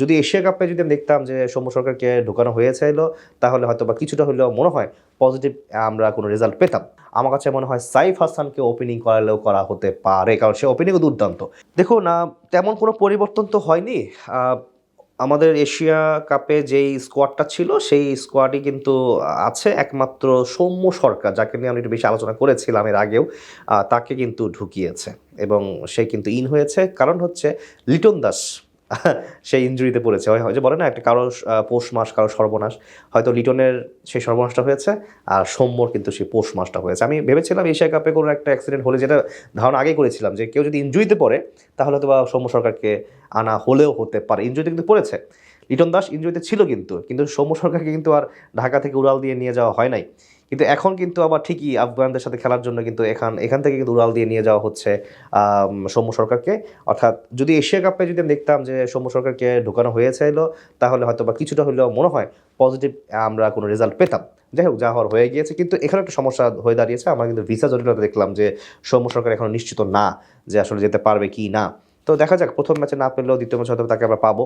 যদি এশিয়া কাপে যদি আমি দেখতাম যে সৌম্য সরকারকে ঢোকানো হয়েছিল তাহলে হয়তো বা কিছুটা হলেও মনে হয় পজিটিভ আমরা কোনো রেজাল্ট পেতাম। আমার কাছে মনে হয় সাইফ হাসানকে ওপেনিং করালেও করা হতে পারে, কারণ সে ওপেনিংও দুর্দান্ত। দেখুন না তেমন কোনো পরিবর্তন তো হয়নি। আমাদের এশিয়া কাপে যেই স্কোয়াডটা ছিল, সেই স্কোয়াডই কিন্তু আছে একমাত্র সৌম্য সরকার, যাকে নিয়ে আমি একটু বেশি আলোচনা করেছিলাম এর আগেও। তাকে কিন্তু ঢুকিয়েছে এবং সে কিন্তু ইন হয়েছে। কারণ হচ্ছে লিটন দাস। সেই ইঞ্জুরিতে পড়েছে। হয়, যে বলে না, একটা কারও পৌষ মাস, কারও সর্বনাশ। হয়তো লিটনের সেই সর্বনাশটা হয়েছে, আর সৌম্যর কিন্তু সেই পৌষ মাসটা হয়েছে। আমি ভেবেছিলাম এশিয়া কাপে কোনো একটা অ্যাক্সিডেন্ট হলে, যেটা ধারণা আগেই করেছিলাম, যে কেউ যদি ইঞ্জুরিতে পড়ে, তাহলে হয়তো বা সৌম্য সরকারকে আনা হলেও হতে পারে। ইঞ্জুরিতে কিন্তু পড়েছে। লিটন দাস ইঞ্জুরিতে ছিল কিন্তু কিন্তু সৌম্য সরকারকে কিন্তু আর ঢাকা থেকে উড়াল দিয়ে নিয়ে যাওয়া হয় নাই। কিন্তু এখন কিন্তু আবার ঠিকই আফগানদের সাথে খেলার জন্য কিন্তু এখান এখান থেকে কিন্তু উড়াল দিয়ে নিয়ে যাওয়া হচ্ছে সৌম্য সরকারকে। অর্থাৎ যদি এশিয়া কাপে যদি আমি দেখতাম যে সৌম্য সরকারকে ঢোকানো হয়েছিল তাহলে হয়তো বা কিছুটা হলেও মনে হয় পজিটিভ আমরা কোনো রেজাল্ট পেতাম। যাই হোক, যা হওয়ার হয়ে গিয়েছে। কিন্তু এখানে একটা সমস্যা হয়ে দাঁড়িয়েছে। আমরা কিন্তু ভিসা জটিলতা দেখলাম যে সৌম্য সরকার এখন নিশ্চিত না যে আসলে যেতে পারবে কি না। তো দেখা যাক, প্রথম ম্যাচে না পেলেও দ্বিতীয় ম্যাচে হয়তো তাকে আমরা পাবো।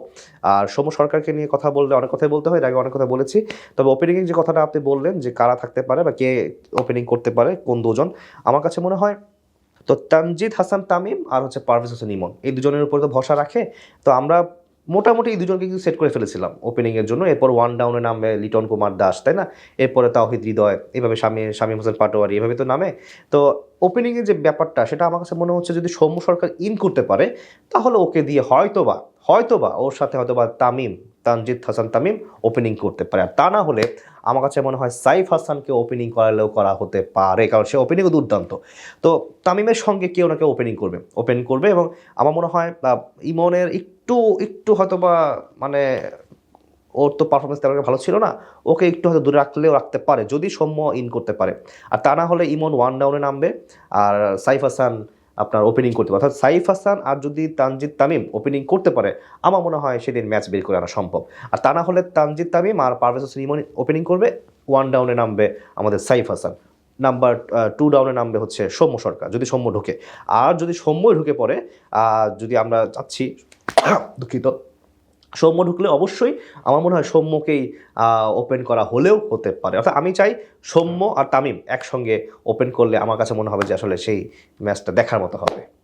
আর সৌম্য সরকারকে নিয়ে কথা বললে, অনেক কথাই বলতে হয় আগে অনেক কথা বলেছি। তবে ওপেনিংয়ে যে কথাটা আপনি বললেন, যে কারা থাকতে পারে বা কে ওপেনিং করতে পারে, কোন দুজন, আমার কাছে মনে হয় তো তানজিদ, হাসান, তামিম আর হচ্ছে পারভেজ হোসেন ইমন, এই দুজনের উপরে তো ভরসা রাখে। তো আমরা মোটামুটি এই দুজনকে কিন্তু সেট করে ফেলেছিলাম ওপেনিংয়ের জন্য। এরপর ওয়ান ডাউনে নামে লিটন কুমার দাস তাই না? এরপরে তাওহিদ হৃদয় এভাবে স্বামী স্বামী হোসেন পাটোয়ারি এভাবে তো নামে। তো ওপেনিংয়ের যে ব্যাপারটা, সেটা আমার কাছে মনে হচ্ছে যদি সৌম্য সরকার ইন করতে পারে, তাহলে ওকে দিয়ে হয়তোবা হয়তোবা ওর সাথে হয়তোবা তামিম, তানজিদ হাসান তামিম ওপেনিং করতে পারে। আর তা না হলে আমার কাছে মনে হয় সাইফ হাসানকে ওপেনিং করালেও করা হতে পারে, কারণ সে ওপেনিংও দুর্দান্ত। তো তামিমের সঙ্গে কেউ না কেউ ওপেনিং করবে ওপেন করবে এবং আমার মনে হয় ইমনের একটু একটু হয়তো বা মানে ওর তো পারফরমেন্স তেমন ভালো ছিল না, ওকে একটু হয়তো দূরে রাখলেও রাখতে পারে, যদি সৌম্য ইন করতে পারে। আর তা না হলে ইমন ওয়ান ডাউনে নামবে, আর সাইফ হাসান আপনার ওপেনিং করতে পারে। অর্থাৎ সাইফ হাসান আর যদি তানজিদ তামিম ওপেনিং করতে পারে, আমার মনে হয় সেদিন ম্যাচ বের করে আনা সম্ভব। আর তা না হলে তানজিদ তামিম আর পারভেজ হোসেন ওপেনিং করবে ওয়ান ডাউনে নামবে আমাদের সাইফ হাসান। নাম্বার টু ডাউনে নামবে হচ্ছে সৌম্য সরকার, যদি সৌম্য ঢোকে। আর যদি সৌম্যই ঢুকে পড়ে যদি আমরা চাচ্ছি, দুঃখিত। সৌম্য ঢুকলে অবশ্যই আমার মনে হয় সৌম্যকেই ওপেন করা হলেও হতে পারে। অর্থাৎ আমি চাই সৌম্য আর তামিম একসঙ্গে ওপেন করলে আমার কাছে মনে হবে যে আসলে সেই ম্যাচটা দেখার মতো হবে।